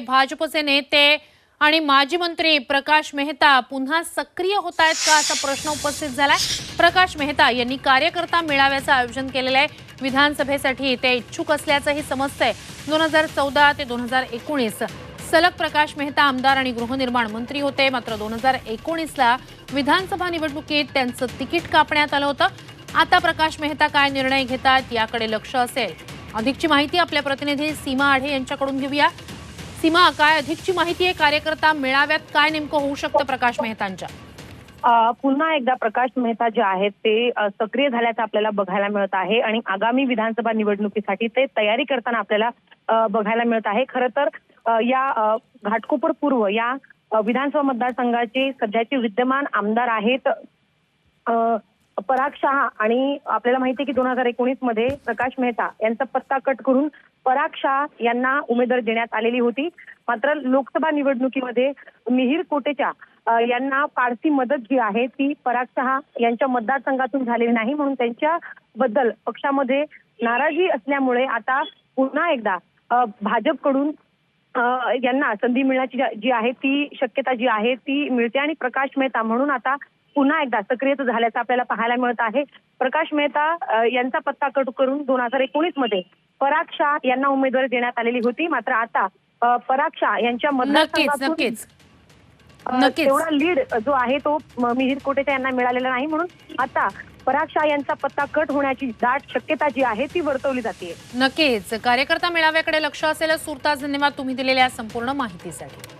भाजपचे नेते आणि माजी मंत्री प्रकाश मेहता पुन्हा सक्रिय होत आहेत का असा प्रश्न उपस्थित झालाय? प्रकाश मेहता यांनी कार्यकर्ता मेळाव्याचं आयोजन केलेलं आहे. विधानसभेसाठी ते इच्छुक असल्याचंही समजतंय. दोन हजार चौदा ते दोन हजार एकोणीस सलग प्रकाश मेहता आमदार आणि गृहनिर्माण मंत्री होते. मात्र दोन हजार एकोणीसला विधानसभा निवडणुकीत त्यांचं तिकीट कापण्यात आलं होतं. आता प्रकाश मेहता काय निर्णय घेतात याकडे लक्ष असेल. अधिकची माहिती आपल्या प्रतिनिधी सीमा आढे यांच्याकडून घेऊया. सीमा काय अधिकची माहिती आहे? कार्यकर्ता मेळाव्यात काय नेमकं होऊ शकतं प्रकाश मेहतांच्या? पुन्हा एकदा प्रकाश मेहता जे आहेत ते सक्रिय झाल्याचं आपल्याला बघायला मिळत आहे आणि आगामी विधानसभा निवडणुकीसाठी ते तयारी करताना आपल्याला बघायला मिळत आहे. खरं तर या घाटकोपर पूर्व या विधानसभा मतदारसंघाचे सध्याचे विद्यमान आमदार आहेत पराग शहा आणि आपल्याला माहिती आहे की दोन हजार एकोणीसमध्ये प्रकाश मेहता यांचा पत्ता कट करून पराग शहा यांना उमेदवारी देण्यात आलेली होती. मात्र लोकसभा निवडणुकीमध्ये मिहीर कोटेच्या यांना फारसी मदत जी आहे ती पराग शहा यांच्या मतदारसंघातून झालेली नाही. म्हणून त्यांच्या बद्दल पक्षामध्ये नाराजी असल्यामुळे आता पुन्हा एकदा भाजपकडून यांना संधी मिळण्याची जी आहे ती शक्यता जी आहे ती मिळते आणि प्रकाश मेहता म्हणून आता पुन्हा एकदा सक्रिय झाल्याचं आपल्याला पाहायला मिळत आहे प्रकाश मेहता यांचा पत्ता कट करून दोन हजार एकोणीसमध्ये पराग शाह यांना उमेदवारी देण्यात आलेली होती मात्र आता पराग शाह यांच्या मतदारसंघातून. तेवढा लीड जो आहे तो मिहिर कोटेचा यांना मिळालेला नाही म्हणून आता पराग शाह यांचा पत्ता कट होण्याची दाट शक्यता जी आहे ती वर्तवली जाते. नक्कीच. कार्यकर्ता मेळाव्याकडे लक्ष असेल सुरताज धन्यवाद तुम्ही दिलेल्या संपूर्ण माहितीसाठी.